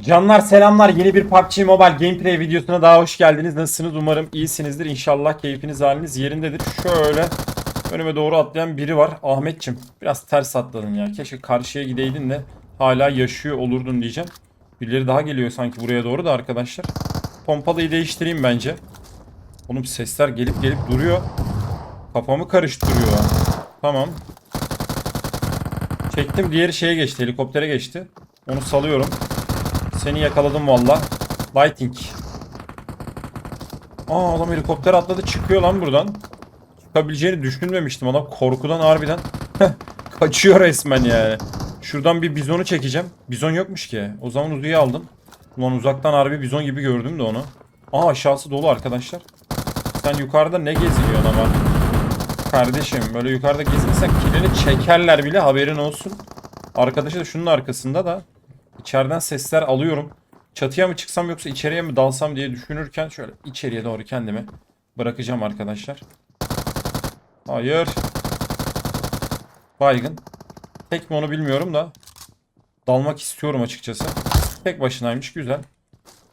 Canlar selamlar. Yeni bir PUBG Mobile gameplay videosuna daha hoş geldiniz. Nasılsınız? Umarım iyisinizdir. İnşallah keyfiniz haliniz yerindedir. Şöyle önüme doğru atlayan biri var. Ahmetçim biraz ters atladın ya. Keşke karşıya gideydin de hala yaşıyor olurdun diyeceğim. Birileri daha geliyor sanki buraya doğru da arkadaşlar. Pompalıyı değiştireyim bence. Oğlum sesler gelip gelip duruyor. Kafamı karıştırıyor. Tamam. Çektim diğeri şeye geçti. Helikoptere geçti. Onu salıyorum. Seni yakaladım valla. Lighting. Aa adam helikopter atladı çıkıyor lan buradan. Çıkabileceğini düşünmemiştim adam korkudan harbiden kaçıyor resmen yani. Şuradan bir bizonu çekeceğim. Bizon yokmuş ki. O zaman Uzi'yi aldım. Ulan uzaktan harbi bizon gibi gördüm de onu. Aa aşağısı dolu arkadaşlar. Sen yukarıda ne geziniyorsun ama? Kardeşim böyle yukarıda gezinirsen kilini çekerler bile haberin olsun. Arkadaşı da şunun arkasında da İçeriden sesler alıyorum. Çatıya mı çıksam yoksa içeriye mi dalsam diye düşünürken şöyle içeriye doğru kendimi bırakacağım arkadaşlar. Hayır. Baygın. Tek mi onu bilmiyorum da dalmak istiyorum açıkçası. Tek başınaymış güzel.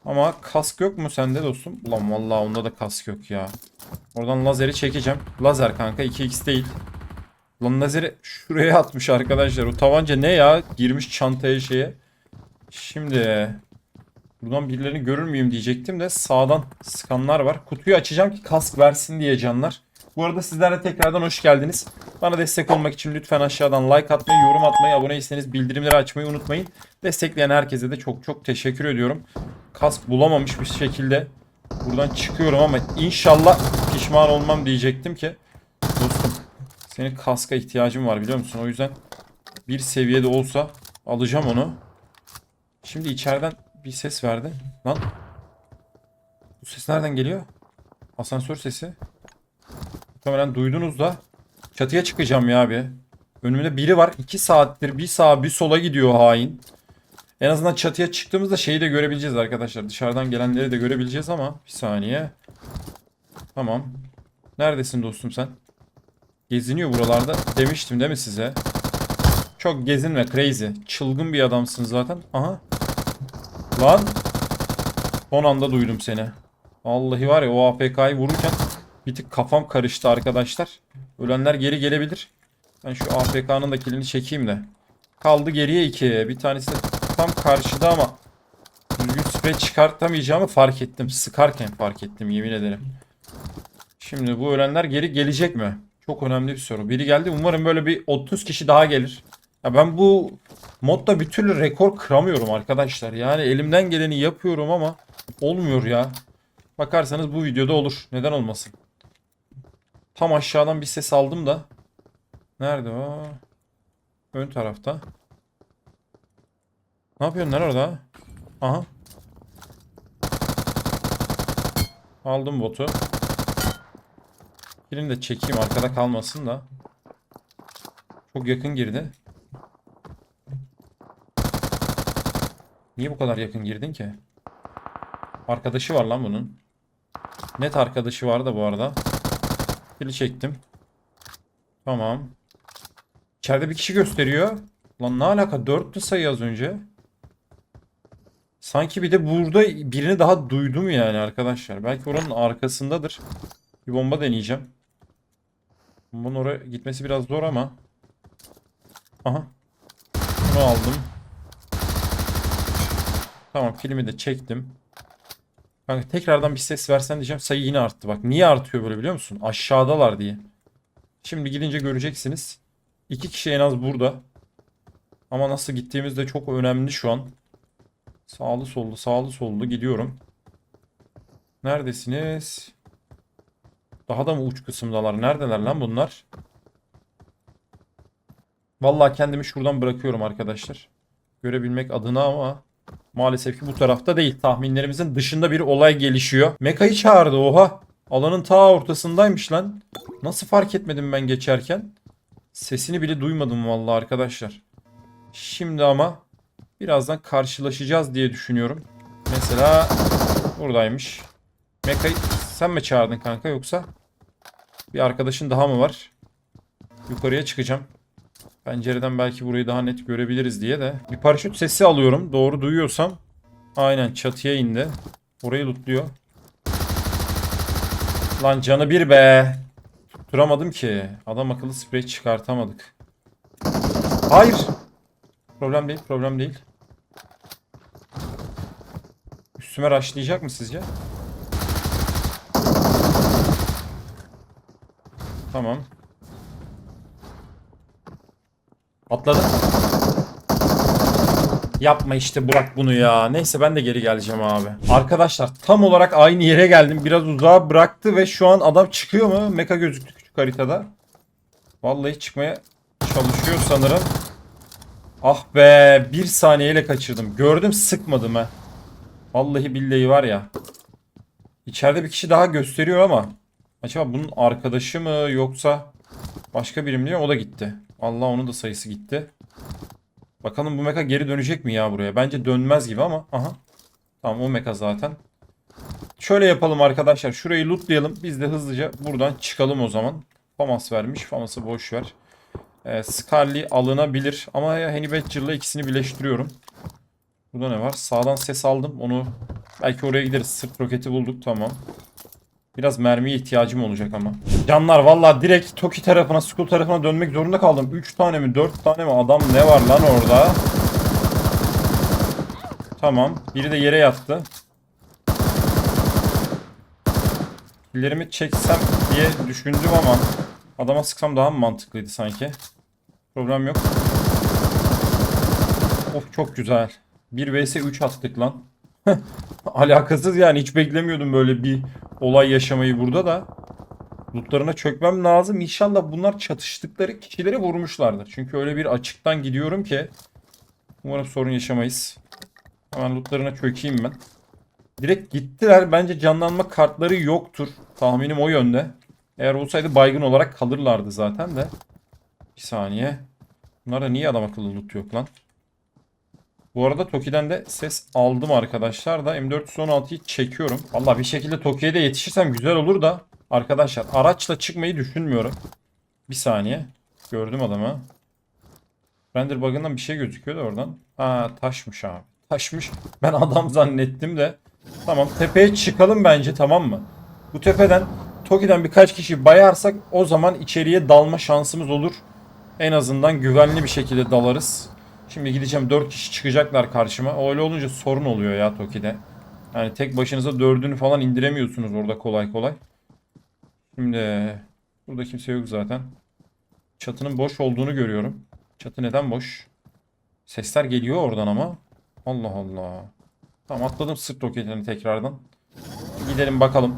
Ama kask yok mu sende dostum? Ulan vallahi onda da kask yok ya. Oradan lazeri çekeceğim. Lazer kanka 2x değil. Lan lazeri şuraya atmış arkadaşlar. O tabanca ne ya? Girmiş çantaya şeye. Şimdi buradan birilerini görür müyüm diyecektim de sağdan sıkanlar var. Kutuyu açacağım ki kask versin diye canlar. Bu arada sizlerle tekrardan hoş geldiniz. Bana destek olmak için lütfen aşağıdan like atmayı, yorum atmayı, abone değilseniz bildirimleri açmayı unutmayın. Destekleyen herkese de çok çok teşekkür ediyorum. Kask bulamamış bir şekilde buradan çıkıyorum ama inşallah pişman olmam diyecektim ki. Dostum senin kaska ihtiyacım var biliyor musun? O yüzden bir seviyede olsa alacağım onu. Şimdi içeriden bir ses verdi. Lan. Bu ses nereden geliyor? Asansör sesi. Muhtemelen duydunuz da. Çatıya çıkacağım ya abi. Önümde biri var. 2 saattir bir sağa bir sola gidiyor hain. En azından çatıya çıktığımızda şeyi de görebileceğiz arkadaşlar. Dışarıdan gelenleri de görebileceğiz ama. Bir saniye. Tamam. Neredesin dostum sen? Geziniyor buralarda. Demiştim değil mi size? Çok gezinme crazy. Çılgın bir adamsın zaten. Aha. Lan. Son anda duydum seni. Vallahi var ya o APK'yı vururken bir tık kafam karıştı arkadaşlar. Ölenler geri gelebilir. Ben şu APK'nın da kilini çekeyim de. Kaldı geriye iki. Bir tanesi tam karşıda ama düzgün sprey çıkartamayacağımı fark ettim. Sıkarken fark ettim yemin ederim. Şimdi bu ölenler geri gelecek mi? Çok önemli bir soru. Biri geldi. Umarım böyle bir 30 kişi daha gelir. Ya ben bu modda bir türlü rekor kıramıyorum arkadaşlar. Yani elimden geleni yapıyorum ama olmuyor ya. Bakarsanız bu videoda olur. Neden olmasın? Tam aşağıdan bir ses aldım da. Nerede o? Ön tarafta. Ne yapıyorsun lan orada? Aha. Aldım botu. Birini de çekeyim arkada kalmasın da. Çok yakın girdi. Niye bu kadar yakın girdin ki? Arkadaşı var lan bunun. Net arkadaşı var da bu arada. Pili çektim. Tamam. İçeride bir kişi gösteriyor. Lan ne alaka? 4'tü sayı az önce. Sanki bir de burada birini daha duydum yani arkadaşlar. Belki oranın arkasındadır. Bir bomba deneyeceğim. Bunun oraya gitmesi biraz zor ama. Aha. Bunu aldım. Tamam filmi de çektim. Kanka tekrardan bir ses versen diyeceğim sayı yine arttı bak. Niye artıyor böyle biliyor musun? Aşağıdalar diye. Şimdi gidince göreceksiniz. İki kişi en az burada. Ama nasıl gittiğimiz de çok önemli şu an. Sağlı sollu sağlı sollu gidiyorum. Neredesiniz? Daha da mı uç kısımdalar? Neredeler lan bunlar? Vallahi kendimi şuradan bırakıyorum arkadaşlar. Görebilmek adına ama maalesef ki bu tarafta değil. Tahminlerimizin dışında bir olay gelişiyor. Meka'yı çağırdı oha. Alanın ta ortasındaymış lan. Nasıl fark etmedim ben geçerken? Sesini bile duymadım vallahi arkadaşlar. Şimdi ama birazdan karşılaşacağız diye düşünüyorum. Mesela buradaymış. Meka'yı sen mi çağırdın kanka yoksa bir arkadaşın daha mı var? Yukarıya çıkacağım. Pencereden belki burayı daha net görebiliriz diye de. Bir paraşüt sesi alıyorum. Doğru duyuyorsam. Aynen çatıya indi. Orayı lootluyor. Lan canı bir be. Tutturamadım ki. Adam akıllı sprey çıkartamadık. Hayır. Problem değil, problem değil. Üstüme rushlayacak mı sizce? Tamam. Atladı. Yapma işte Burak bunu ya. Neyse ben de geri geleceğim abi. Arkadaşlar tam olarak aynı yere geldim. Biraz uzağa bıraktı ve şu an adam çıkıyor mu? Meka gözüktü küçük haritada. Vallahi çıkmaya çalışıyor sanırım. Ah be bir saniyeyle kaçırdım. Gördüm sıkmadım ha. Vallahi billahi var ya. İçeride bir kişi daha gösteriyor ama. Acaba bunun arkadaşı mı yoksa başka biri mi diyor o da gitti. Allah onun da sayısı gitti. Bakalım bu meka geri dönecek mi ya buraya? Bence dönmez gibi ama. Aha. Tamam o meka zaten. Şöyle yapalım arkadaşlar. Şurayı lootlayalım. Biz de hızlıca buradan çıkalım o zaman. Famas vermiş. Famas'ı boş ver. Ee, Scarly alınabilir. Ama Henny Badger'la ikisini birleştiriyorum. Burada ne var? Sağdan ses aldım. Onu belki oraya gideriz. Sırt roketi bulduk. Tamam. Biraz mermiye ihtiyacım olacak ama. Canlar valla direkt Toki tarafına, Skull tarafına dönmek zorunda kaldım. 3 tane mi 4 tane mi adam ne var lan orada? Tamam. Biri de yere yattı. Killerimi çeksem diye düşündüm ama adama sıksam daha mı mantıklıydı sanki? Problem yok. Of çok güzel. 1 vs 3 attık lan. Alakasız yani hiç beklemiyordum böyle bir olay yaşamayı burada da. Lootlarına çökmem lazım. İnşallah bunlar çatıştıkları kişileri vurmuşlardır. Çünkü öyle bir açıktan gidiyorum ki. Umarım sorun yaşamayız. Hemen lootlarına çökeyim ben. Direkt gittiler. Bence canlanma kartları yoktur. Tahminim o yönde. Eğer olsaydı baygın olarak kalırlardı zaten de. Bir saniye. Bunlarda niye adam akıllı loot yok lan? Bu arada Toki'den de ses aldım arkadaşlar da M416'yı çekiyorum. Valla bir şekilde Toki'ye de yetişirsem güzel olur da arkadaşlar araçla çıkmayı düşünmüyorum. Bir saniye. Gördüm adamı. Render bug'ından bir şey gözüküyordu oradan. Ha taşmış abi. Taşmış. Ben adam zannettim de. Tamam tepeye çıkalım bence tamam mı? Bu tepeden Toki'den birkaç kişi bayarsak o zaman içeriye dalma şansımız olur. En azından güvenli bir şekilde dalarız. Şimdi gideceğim 4 kişi çıkacaklar karşıma. Öyle olunca sorun oluyor ya Toki'de. Yani tek başınıza dördünü falan indiremiyorsunuz orada kolay kolay. Şimdi burada kimse yok zaten. Çatının boş olduğunu görüyorum. Çatı neden boş? Sesler geliyor oradan ama. Allah Allah. Tamam atladım sırt roketini tekrardan. Gidelim bakalım.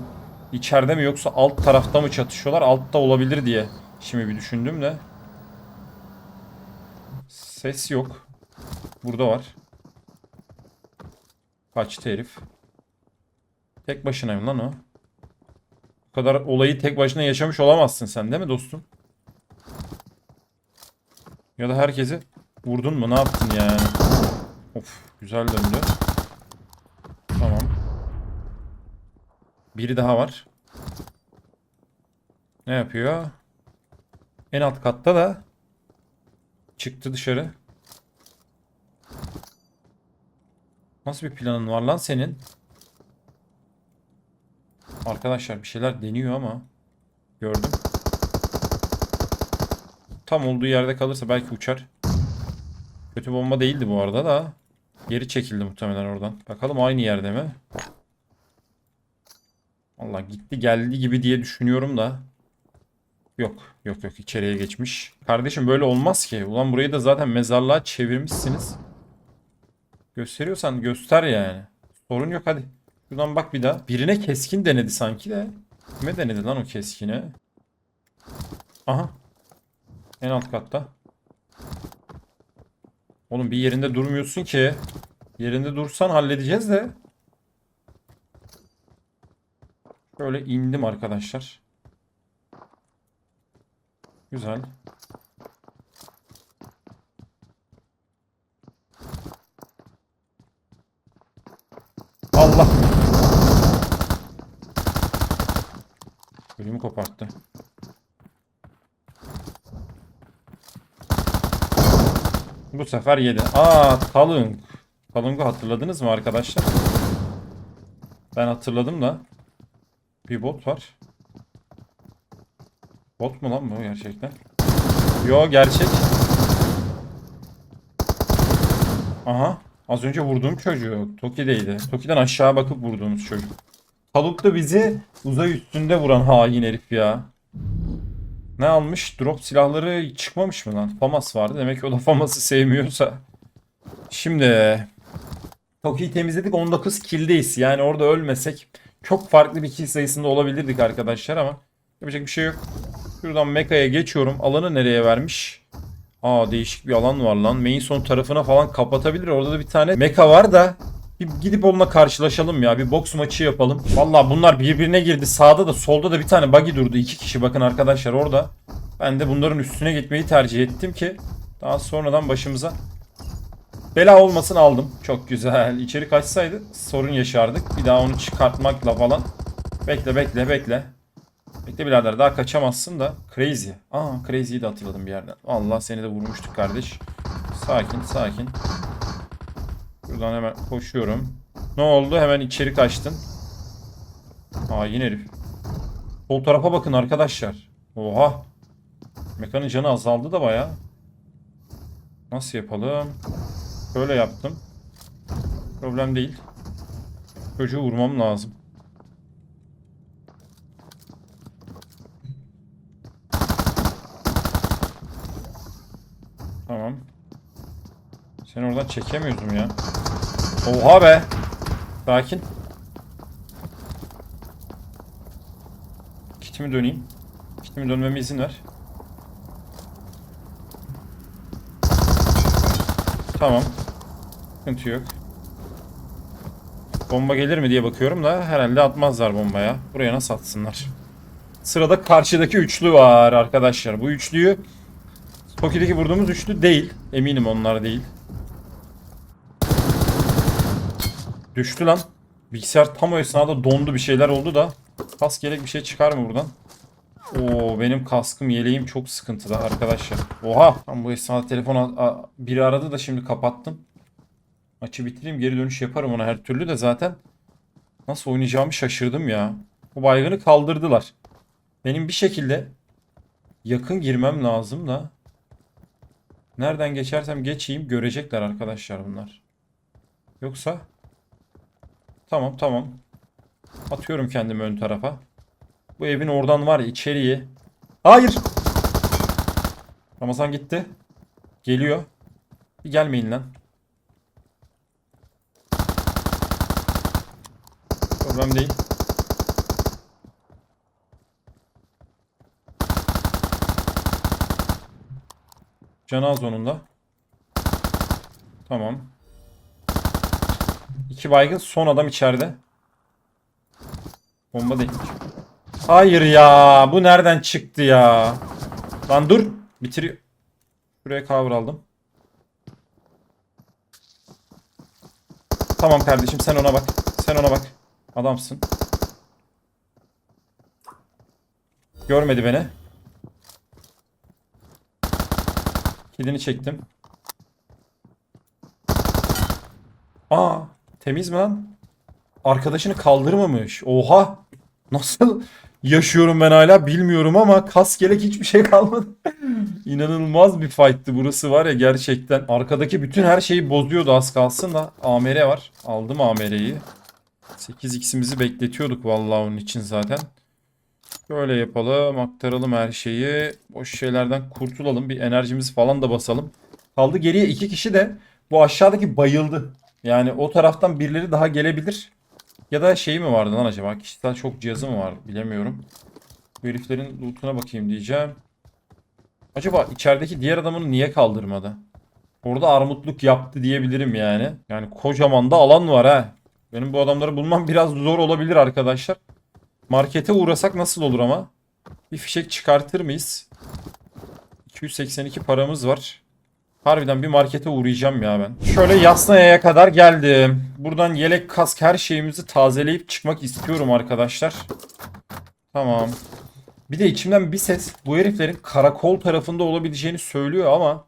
İçeride mi yoksa alt tarafta mı çatışıyorlar? Altta olabilir diye. Şimdi bir düşündüm de. Ses yok. Burada var. Kaçtı herif. Tek başınayım lan o. Bu kadar olayı tek başına yaşamış olamazsın sen değil mi dostum? Ya da herkesi vurdun mu? Ne yaptın yani? Of güzel döndü. Tamam. Biri daha var. Ne yapıyor? En alt katta da çıktı dışarı. Nasıl bir planın var lan senin? Arkadaşlar bir şeyler deniyor ama gördüm. Tam olduğu yerde kalırsa belki uçar. Kötü bomba değildi bu arada da. Geri çekildi muhtemelen oradan. Bakalım aynı yerde mi? Allah gitti geldi gibi diye düşünüyorum da. Yok yok yok içeriye geçmiş. Kardeşim böyle olmaz ki. Ulan burayı da zaten mezarlığa çevirmişsiniz. Gösteriyorsan göster yani. Sorun yok hadi. Şuradan bak bir daha. Birine keskin denedi sanki de. Kime denedi lan o keskine? Aha. En alt katta. Oğlum bir yerinde durmuyorsun ki. Yerinde dursan halledeceğiz de. Şöyle indim arkadaşlar. Güzel. Allah. Ölümü koparttı. Bu sefer yedi. Aa talın. Kalungu hatırladınız mı arkadaşlar? Ben hatırladım da. Bir bot var. Bot mu lan bu gerçekten? Yo gerçek. Aha. Az önce vurduğum çocuğu. Toki'deydi. Toki'den aşağı bakıp vurduğumuz çocuk. Taluk da bizi uzay üstünde vuran hain herif ya. Ne almış? Drop silahları çıkmamış mı lan? Famas vardı. Demek ki o da Famas'ı sevmiyorsa. Şimdi Toki'yi temizledik 19 kill'deyiz. Yani orada ölmesek çok farklı bir kill sayısında olabilirdik arkadaşlar ama yapacak bir şey yok. Şuradan Meka'ya geçiyorum. Alanı nereye vermiş? Aa değişik bir alan var lan. Main son tarafına falan kapatabilir. Orada da bir tane Meka var da bir gidip onunla karşılaşalım ya. Bir boks maçı yapalım. Vallahi bunlar birbirine girdi. Sağda da solda da bir tane buggy durdu. İki kişi bakın arkadaşlar orada. Ben de bunların üstüne gitmeyi tercih ettim ki daha sonradan başımıza bela olmasın aldım. Çok güzel. İçeri kaçsaydı sorun yaşardık. Bir daha onu çıkartmakla falan. Bekle bekle bekle. Bekle birader daha kaçamazsın da. Crazy. Aa Crazy'yi de hatırladım bir yerden. Allah seni de vurmuştuk kardeş. Sakin sakin. Buradan hemen koşuyorum. Ne oldu? Hemen içeri kaçtın. Aa yine herif. Sol tarafa bakın arkadaşlar. Oha. Mekanın canı azaldı da baya. Nasıl yapalım? Böyle yaptım. Problem değil. Çocuğu vurmam lazım. Tamam. Seni oradan çekemiyordum ya. Oha be. Sakin. Kitimi döneyim. Kitimi dönmeme izin ver. Tamam. Sıkıntı yok. Bomba gelir mi diye bakıyorum da herhalde atmazlar bombaya. Buraya nasıl atsınlar? Sırada karşıdaki üçlü var arkadaşlar. Bu üçlüyü Toki'deki vurduğumuz üçlü değil. Eminim onlar değil. Düştü lan. Bilgisayar tam o esnada dondu bir şeyler oldu da. Kas gerek bir şey çıkar mı buradan? Oo benim kaskım yeleğim çok sıkıntıda arkadaşlar. Oha. Tam bu esnada telefon biri aradı da şimdi kapattım. Maçı bitireyim geri dönüş yaparım ona her türlü de zaten. Nasıl oynayacağımı şaşırdım ya. Bu baygını kaldırdılar. Benim bir şekilde yakın girmem lazım da. Nereden geçersem geçeyim görecekler arkadaşlar bunlar. Yoksa Tamam tamam. Atıyorum kendimi ön tarafa. Bu evin oradan var içeriye. Hayır. Ramazan gitti. Geliyor. Bir gelmeyin lan. Problem değil. Canı az. Tamam. İki baygın son adam içeride. Bomba değil. Hayır ya. Bu nereden çıktı ya? Lan dur. Bitiriyor. Şuraya cover aldım. Tamam kardeşim sen ona bak. Sen ona bak. Adamsın. Görmedi beni. Kilini çektim. Aa, temiz mi lan? Arkadaşını kaldırmamış. Oha. Nasıl yaşıyorum ben hala bilmiyorum ama kas gerek hiçbir şey kalmadı. İnanılmaz bir fight'tı burası var ya gerçekten. Arkadaki bütün her şeyi bozuyordu az kalsın da. AMR var. Aldım AMR'yi. 8x'imizi bekletiyorduk vallahi onun için zaten. Böyle yapalım. Aktaralım her şeyi. Boş şeylerden kurtulalım. Bir enerjimizi falan da basalım. Kaldı geriye iki kişi de bu aşağıdaki bayıldı. Yani o taraftan birileri daha gelebilir. Ya da şey mi vardı lan acaba? Kişisel çok cihazı mı var? Bilemiyorum. Bu heriflerin lootuna bakayım diyeceğim. Acaba içerideki diğer adamını niye kaldırmadı? Orada armutluk yaptı diyebilirim yani. Yani kocaman da alan var ha. Benim bu adamları bulmam biraz zor olabilir arkadaşlar. Markete uğrasak nasıl olur ama? Bir fişek çıkartır mıyız? 282 paramız var. Harbiden bir markete uğrayacağım ya ben. Şöyle Yasnaya'ya kadar geldim. Buradan yelek, kask her şeyimizi tazeleyip çıkmak istiyorum arkadaşlar. Tamam. Bir de içimden bir ses bu heriflerin karakol tarafında olabileceğini söylüyor ama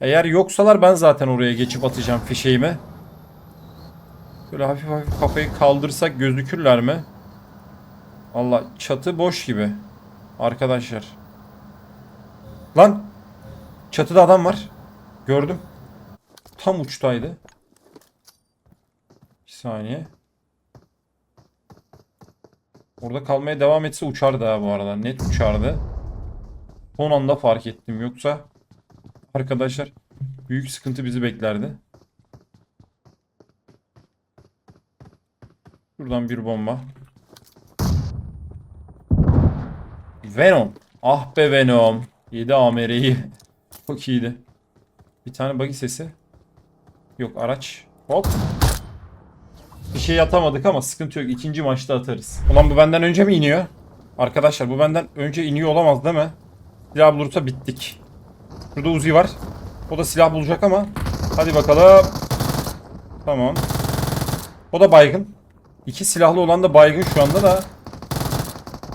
eğer yoksalar ben zaten oraya geçip atacağım fişeğimi. Böyle hafif hafif kafayı kaldırsak gözükürler mi? Allah çatı boş gibi. Arkadaşlar. Lan! Çatıda adam var. Gördüm. Tam uçtaydı. Bir saniye. Orada kalmaya devam etse uçardı ha bu arada. Net uçardı. Son anda fark ettim. Yoksa arkadaşlar büyük sıkıntı bizi beklerdi. Şuradan bir bomba. Venom. Ah be Venom. 7 AMR'yi. Çok iyiydi. Bir tane buggy sesi. Yok araç. Hop. Bir şey atamadık ama sıkıntı yok. İkinci maçta atarız. Ulan bu benden önce mi iniyor? Arkadaşlar bu benden önce iniyor olamaz değil mi? Silah bulursa bittik. Şurada Uzi var. O da silah bulacak ama. Hadi bakalım. Tamam. O da baygın. İki silahlı olan da baygın şu anda da.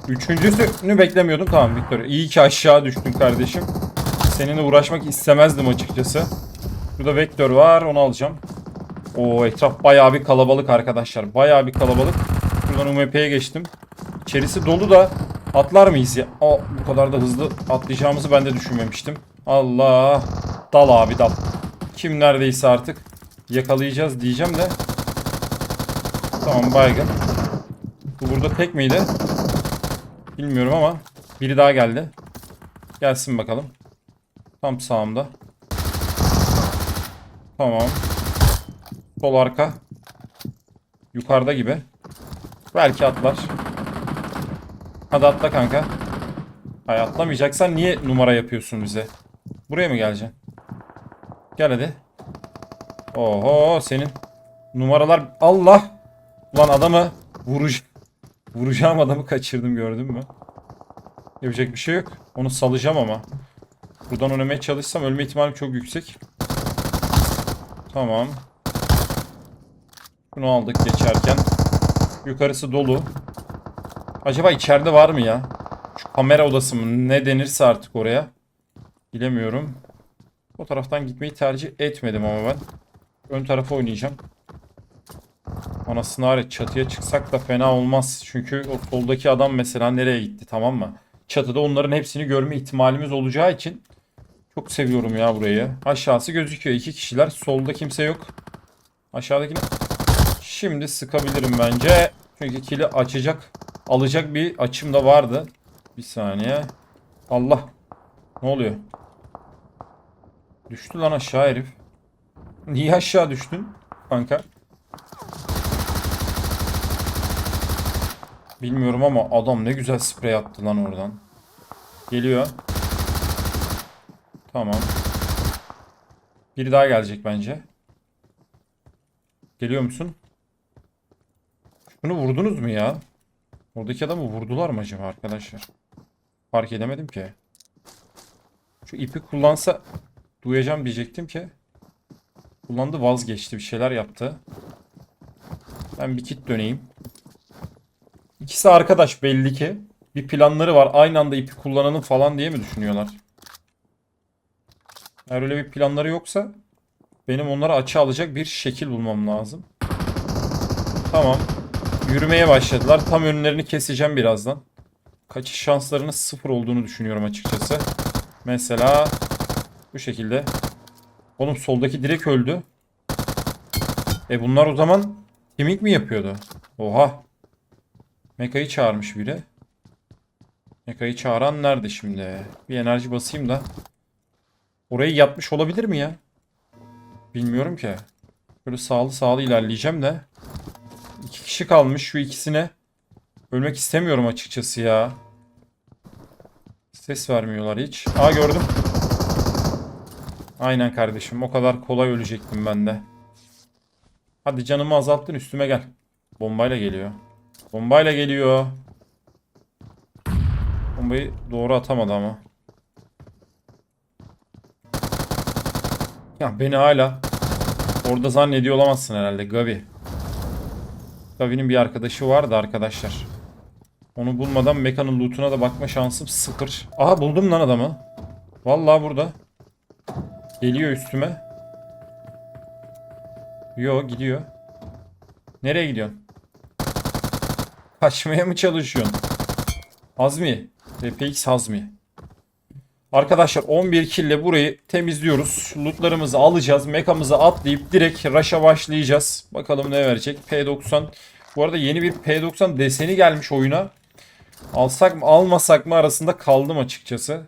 Üçüncüsünü beklemiyordum. Tamam Victor. İyi ki aşağı düştün kardeşim. Seninle uğraşmak istemezdim açıkçası. Burada Vektör var. Onu alacağım. O etraf bayağı bir kalabalık arkadaşlar. Bayağı bir kalabalık. Buradan UMP'ye geçtim. İçerisi dolu da atlar mıyız ya? Aa, bu kadar da hızlı atlayacağımızı ben de düşünmemiştim. Allah. Dal abi dal. Kim neredeyse artık yakalayacağız diyeceğim de. Tamam baygın. Bu burada tek miydi? Bilmiyorum ama biri daha geldi. Gelsin bakalım. Tam sağımda. Tamam. Sol arka. Yukarıda gibi. Belki atlar. Hadi atla kanka. Hay atlamayacaksan niye numara yapıyorsun bize? Buraya mı geleceksin? Gel hadi. Oho senin numaralar Allah. Ulan adamı vuruş vuracağım adamı kaçırdım gördün mü? Yapacak bir şey yok. Onu salacağım ama. Buradan oynamaya çalışsam ölme ihtimalim çok yüksek. Tamam. Bunu aldık geçerken. Yukarısı dolu. Acaba içeride var mı ya? Şu kamera odası mı? Ne denirse artık oraya. Bilemiyorum. O taraftan gitmeyi tercih etmedim ama ben. Ön tarafa oynayacağım. Anasını ağrı çatıya çıksak da fena olmaz. Çünkü o soldaki adam mesela nereye gitti tamam mı? Çatıda onların hepsini görme ihtimalimiz olacağı için çok seviyorum ya burayı. Aşağısı gözüküyor. iki kişiler. Solda kimse yok. Aşağıdakini şimdi sıkabilirim bence. Çünkü kili açacak, alacak bir açım da vardı. Bir saniye. Allah. Ne oluyor? Düştü lan aşağı herif. Niye aşağı düştün kanka? Bilmiyorum ama adam ne güzel sprey attı lan oradan. Geliyor. Tamam. Biri daha gelecek bence. Geliyor musun? Şunu vurdunuz mu ya? Oradaki adamı vurdular mı acaba arkadaşlar? Fark edemedim ki. Şu ipi kullansa duyacağım diyecektim ki. Kullandı vazgeçti bir şeyler yaptı. Ben bir kit döneyim. İkisi arkadaş belli ki. Bir planları var. Aynı anda ipi kullanalım falan diye mi düşünüyorlar? Eğer öyle bir planları yoksa benim onları açı alacak bir şekil bulmam lazım. Tamam. Yürümeye başladılar. Tam önlerini keseceğim birazdan. Kaçış şanslarının sıfır olduğunu düşünüyorum açıkçası. Mesela bu şekilde. Oğlum soldaki direkt öldü. E bunlar o zaman kimik mi yapıyordu? Oha. Meka'yı çağırmış biri. Meka'yı çağıran nerede şimdi? Bir enerji basayım da. Orayı yapmış olabilir mi ya? Bilmiyorum ki. Böyle sağlı sağlı ilerleyeceğim de. İki kişi kalmış şu ikisine. Ölmek istemiyorum açıkçası ya. Ses vermiyorlar hiç. Aa gördüm. Aynen kardeşim. O kadar kolay ölecektim ben de. Hadi canımı azalttın üstüme gel. Bombayla geliyor. Bombayla geliyor. Bombayı doğru atamadı ama. Ya beni hala orada zannediyor olamazsın herhalde Gavi. Gavi'nin bir arkadaşı vardı arkadaşlar. Onu bulmadan mekanın lootuna da bakma şansım sıfır. Aha buldum lan adamı. Vallahi burada. Geliyor üstüme. Yo gidiyor. Nereye gidiyorsun? Kaçmaya mı çalışıyorsun? Hazmi. RPX Hazmi. Arkadaşlar 11 kill ile burayı temizliyoruz. Lootlarımızı alacağız. Mekamızı atlayıp direkt rush'a başlayacağız. Bakalım ne verecek. P90. Bu arada yeni bir P90 deseni gelmiş oyuna. Alsak mı almasak mı arasında kaldım açıkçası.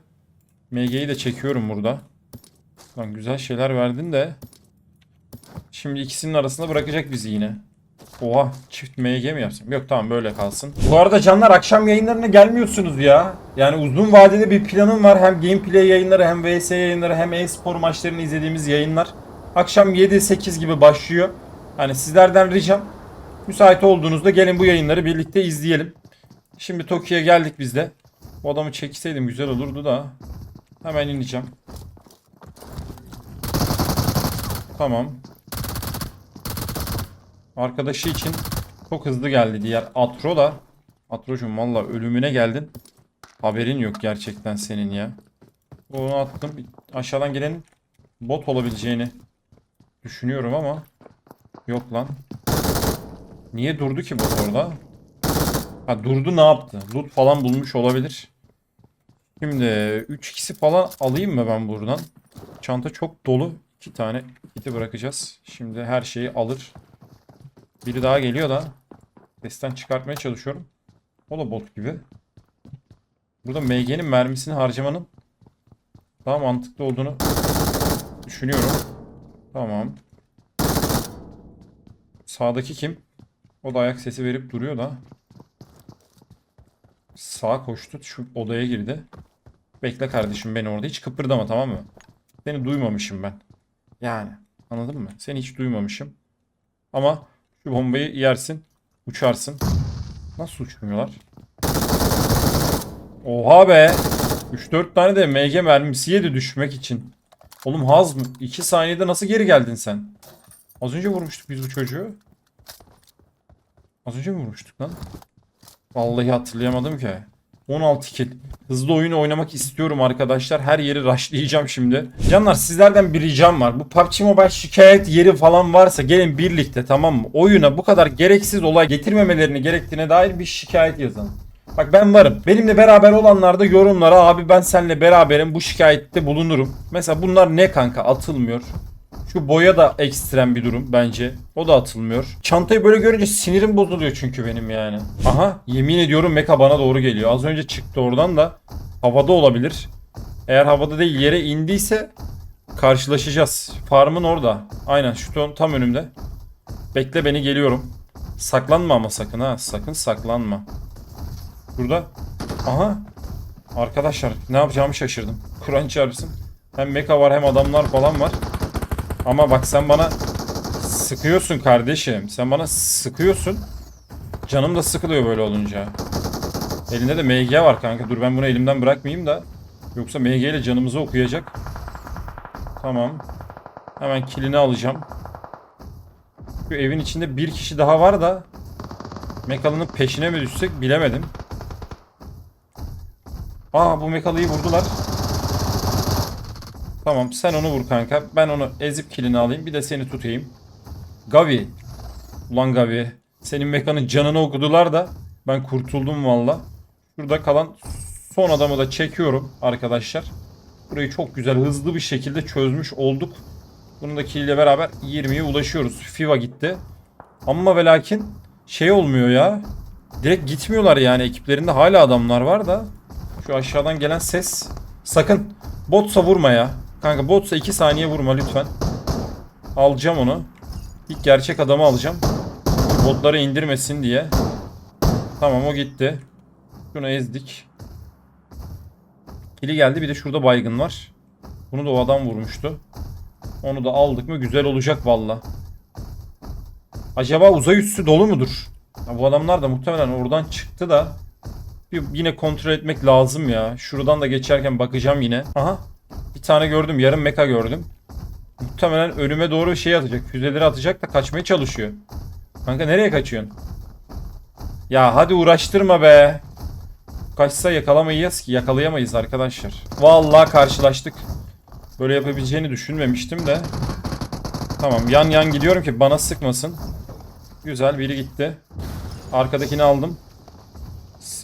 MG'yi de çekiyorum burada. Lan güzel şeyler verdin de. Şimdi ikisinin arasında bırakacak bizi yine. Oha çift MG mi yapsam? Yok tamam böyle kalsın. Bu arada canlar akşam yayınlarına gelmiyorsunuz ya. Yani uzun vadede bir planım var. Hem gameplay yayınları hem vs yayınları hem e-spor maçlarını izlediğimiz yayınlar. Akşam 7-8 gibi başlıyor. Hani sizlerden ricam müsait olduğunuzda gelin bu yayınları birlikte izleyelim. Şimdi Tokyo'ya geldik biz de. Bu adamı çekseydim güzel olurdu da. Hemen ineceğim. Tamam. Arkadaşı için çok hızlı geldi diğer Atro da. Atrocuğum valla ölümüne geldin. Haberin yok gerçekten senin ya. Onu attım. Aşağıdan gelen bot olabileceğini düşünüyorum ama yok lan. Niye durdu ki bot orada? Ha durdu ne yaptı? Loot falan bulmuş olabilir. Şimdi 3 ikisi falan alayım mı ben buradan? Çanta çok dolu. 2 tane kiti bırakacağız. Şimdi her şeyi alır. Biri daha geliyor da. Sesten çıkartmaya çalışıyorum. O da bot gibi. Burada MG'nin mermisini harcamanın daha mantıklı olduğunu düşünüyorum. Tamam. Sağdaki kim? O da ayak sesi verip duruyor da. Sağa koştu. Şu odaya girdi. Bekle kardeşim beni orada. Hiç kıpırdama tamam mı? Seni duymamışım ben. Yani. Anladın mı? Seni hiç duymamışım. Ama şu bombayı yersin. Uçarsın. Nasıl uçmuyorlar? Oha be. 3-4 tane de MG mermisi yedi düşmek için. Oğlum haz mı? 2 saniyede nasıl geri geldin sen? Az önce vurmuştuk biz bu çocuğu. Az önce mi vurmuştuk lan? Vallahi hatırlayamadım ki. 16 kill. Hızlı oyun oynamak istiyorum arkadaşlar. Her yeri rushlayacağım şimdi. Canlar sizlerden bir ricam var. Bu PUBG Mobile şikayet yeri falan varsa gelin birlikte tamam mı? Oyuna bu kadar gereksiz olay getirmemelerini gerektiğine dair bir şikayet yazın. Bak ben varım. Benimle beraber olanlar da yorumlara abi ben seninle beraberim bu şikayette bulunurum. Mesela bunlar ne kanka atılmıyor. Şu boya da ekstrem bir durum bence. O da atılmıyor. Çantayı böyle görünce sinirim bozuluyor çünkü benim yani. Aha yemin ediyorum Meka bana doğru geliyor. Az önce çıktı oradan da havada olabilir. Eğer havada değil yere indiyse karşılaşacağız. Farmın orada. Aynen şu ton tam önümde. Bekle beni geliyorum. Saklanma ama sakın ha. Sakın saklanma. Burada. Aha. Arkadaşlar ne yapacağımı şaşırdım. Kur'an çarpsın. Hem meka var hem adamlar falan var. Ama bak sen bana sıkıyorsun kardeşim. Sen bana sıkıyorsun. Canım da sıkılıyor böyle olunca. Elinde de MG var kanka. Dur ben bunu elimden bırakmayayım da. Yoksa MG ile canımızı okuyacak. Tamam. Hemen kilini alacağım. Şu evin içinde bir kişi daha var da Mekalının peşine mi düşsek bilemedim. Aa bu Mekalıyı vurdular. Tamam sen onu vur kanka. Ben onu ezip kilini alayım. Bir de seni tutayım. Gavi. Ulan Gavi. Senin mekanın canını okudular da ben kurtuldum valla. Şurada kalan son adamı da çekiyorum arkadaşlar. Burayı çok güzel hızlı bir şekilde çözmüş olduk. Bunun da kiliyle beraber 20'ye ulaşıyoruz. Fiva gitti. Ama ve lakin şey olmuyor ya. Direkt gitmiyorlar yani ekiplerinde hala adamlar var da. Şu aşağıdan gelen ses. Sakın botsa vurma ya. Kanka botsa 2 saniye vurma lütfen. Alacağım onu. İlk gerçek adamı alacağım. Botları indirmesin diye. Tamam o gitti. Şunu ezdik. Kili geldi bir de şurada baygın var. Bunu da o adam vurmuştu. Onu da aldık mı güzel olacak valla. Acaba uzay üssü dolu mudur? Ya bu adamlar da muhtemelen oradan çıktı da bir yine kontrol etmek lazım ya. Şuradan da geçerken bakacağım yine. Aha. Bir tane gördüm. Yarım meka gördüm. Muhtemelen önüme doğru şey atacak. Füzeleri atacak da kaçmaya çalışıyor. Kanka nereye kaçıyorsun? Ya hadi uğraştırma be. Kaçsa yakalamayız ki. Yakalayamayız arkadaşlar. Vallahi karşılaştık. Böyle yapabileceğini düşünmemiştim de. Tamam yan yan gidiyorum ki bana sıkmasın. Güzel biri gitti. Arkadakini aldım.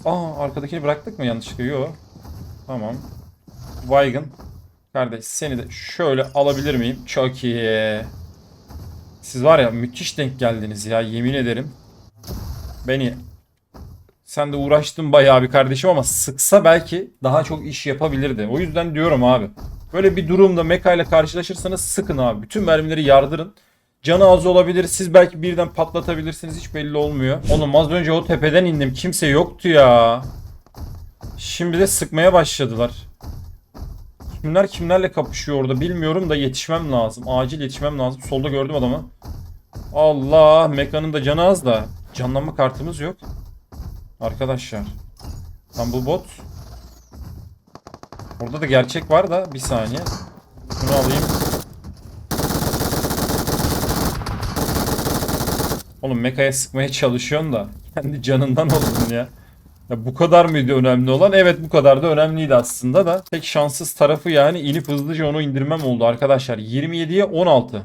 Aa arkadakini bıraktık mı yanlışlıkla? Yok. Tamam. Baygın. Kardeş seni de şöyle alabilir miyim? Çok iyi. Siz var ya müthiş denk geldiniz ya yemin ederim. Beni sen de uğraştın bayağı bir kardeşim ama sıksa belki daha çok iş yapabilirdi. O yüzden diyorum abi. Böyle bir durumda Meka ile karşılaşırsanız sıkın abi. Bütün mermileri yardırın. Canı az olabilir. Siz belki birden patlatabilirsiniz. Hiç belli olmuyor. Oğlum az önce o tepeden indim. Kimse yoktu ya. Şimdi de sıkmaya başladılar. Kimler kimlerle kapışıyor orada bilmiyorum da yetişmem lazım. Acil yetişmem lazım. Solda gördüm adamı. Allah Meka'nın da canı az da. Canlanma kartımız yok. Arkadaşlar. Lan bu bot. Orada da gerçek var da bir saniye. Şunu alayım. Oğlum Meka'ya sıkmaya çalışıyorsun da kendi canından oldun ya. Ya bu kadar mıydı önemli olan? Evet bu kadar da önemliydi aslında da. Tek şanssız tarafı yani inip hızlıca onu indirmem oldu arkadaşlar. 27'ye 16.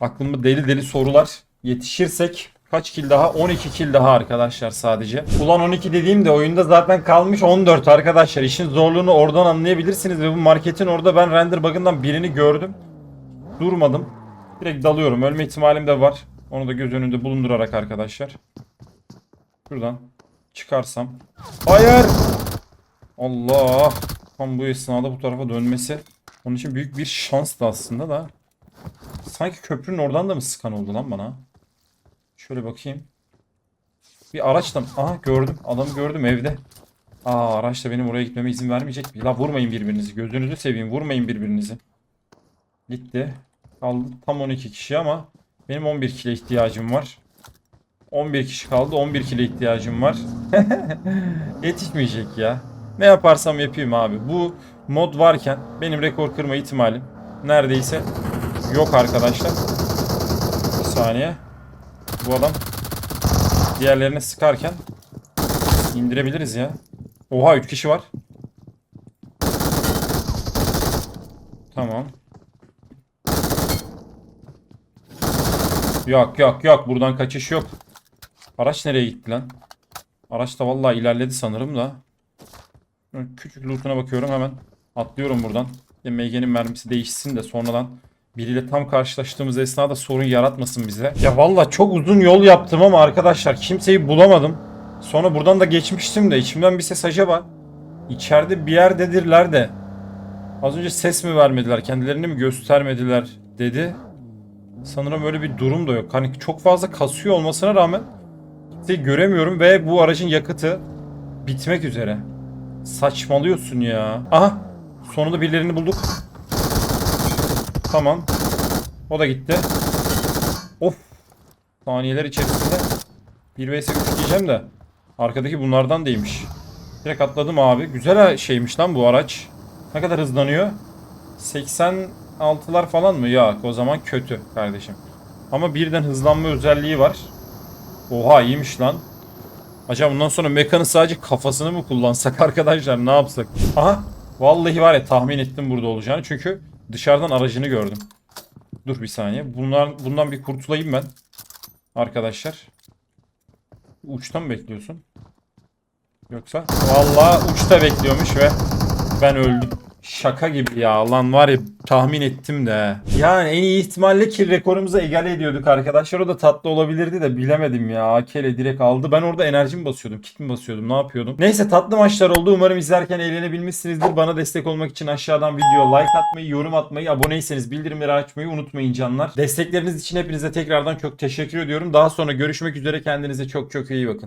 Aklımda deli deli sorular. Yetişirsek kaç kill daha? 12 kill daha arkadaşlar sadece. Ulan 12 dediğimde oyunda zaten kalmış 14 arkadaşlar. İşin zorluğunu oradan anlayabilirsiniz ve bu marketin orada ben render bug'ından birini gördüm. Durmadım. Direkt dalıyorum. Ölme ihtimalim de var. Onu da göz önünde bulundurarak arkadaşlar. Şuradan çıkarsam. Hayır! Allah! Tam bu esnada bu tarafa dönmesi onun için büyük bir şanstı aslında da. Sanki köprünün oradan da mı sıkan oldu lan bana? Şöyle bakayım. Bir araçla Aha gördüm. Adamı gördüm evde. Aa araç da benim oraya gitmeme izin vermeyecek. La vurmayın birbirinizi. Gözünüzü seveyim. Vurmayın birbirinizi. Gitti. Kaldı tam 12 kişi ama benim 11 kile ihtiyacım var. 11 kişi kaldı. 11 kile ihtiyacım var. Yetişmeyecek ya. Ne yaparsam yapayım abi. Bu mod varken benim rekor kırma ihtimalim neredeyse yok arkadaşlar. Bir saniye. Bu adam diğerlerine sıkarken indirebiliriz ya. Oha 3 kişi var. Tamam. Yok yok yok buradan kaçış yok. Araç nereye gitti lan? Araç da vallahi ilerledi sanırım da. Küçük lootuna bakıyorum hemen. Atlıyorum buradan. MG'nin mermisi değişsin de sonradan biriyle tam karşılaştığımız esnada sorun yaratmasın bize. Ya vallahi çok uzun yol yaptım ama arkadaşlar kimseyi bulamadım. Sonra buradan da geçmiştim de içimden bir ses acaba. İçeride bir yerdedirler de. Az önce ses mi vermediler, kendilerini mi göstermediler dedi. Sanırım öyle bir durum da yok. Hani çok fazla kasıyor olmasına rağmen kimseyi göremiyorum ve bu aracın yakıtı bitmek üzere. Saçmalıyorsun ya. Aha! Sonunda birilerini bulduk. Tamam. O da gitti. Of. Saniyeler içerisinde 1 vs 3 diyeceğim de arkadaki bunlardan değilmiş. Direkt atladım abi. Güzel şeymiş lan bu araç. Ne kadar hızlanıyor? 86'lar falan mı? Yok o zaman kötü kardeşim. Ama birden hızlanma özelliği var. Oha iyiymiş lan. Acaba bundan sonra mekanın sadece kafasını mı kullansak arkadaşlar ne yapsak? Aha vallahi var ya tahmin ettim burada olacağını çünkü dışarıdan aracını gördüm. Dur bir saniye. Bunlar, bundan bir kurtulayım ben. Arkadaşlar. Uçta mı bekliyorsun? Yoksa? Vallahi uçta bekliyormuş ve ben öldüm. Şaka gibi ya. Lan var ya tahmin ettim de. Yani en iyi ihtimalle kill rekorumuzu egale ediyorduk arkadaşlar. O da tatlı olabilirdi de bilemedim ya. Akele direkt aldı. Ben orada enerjimi basıyordum. Kit mi basıyordum? Ne yapıyordum? Neyse tatlı maçlar oldu. Umarım izlerken eğlenebilmişsinizdir. Bana destek olmak için aşağıdan video like atmayı, yorum atmayı, aboneyseniz bildirimleri açmayı unutmayın canlar. Destekleriniz için hepinize tekrardan çok teşekkür ediyorum. Daha sonra görüşmek üzere. Kendinize çok çok iyi bakın.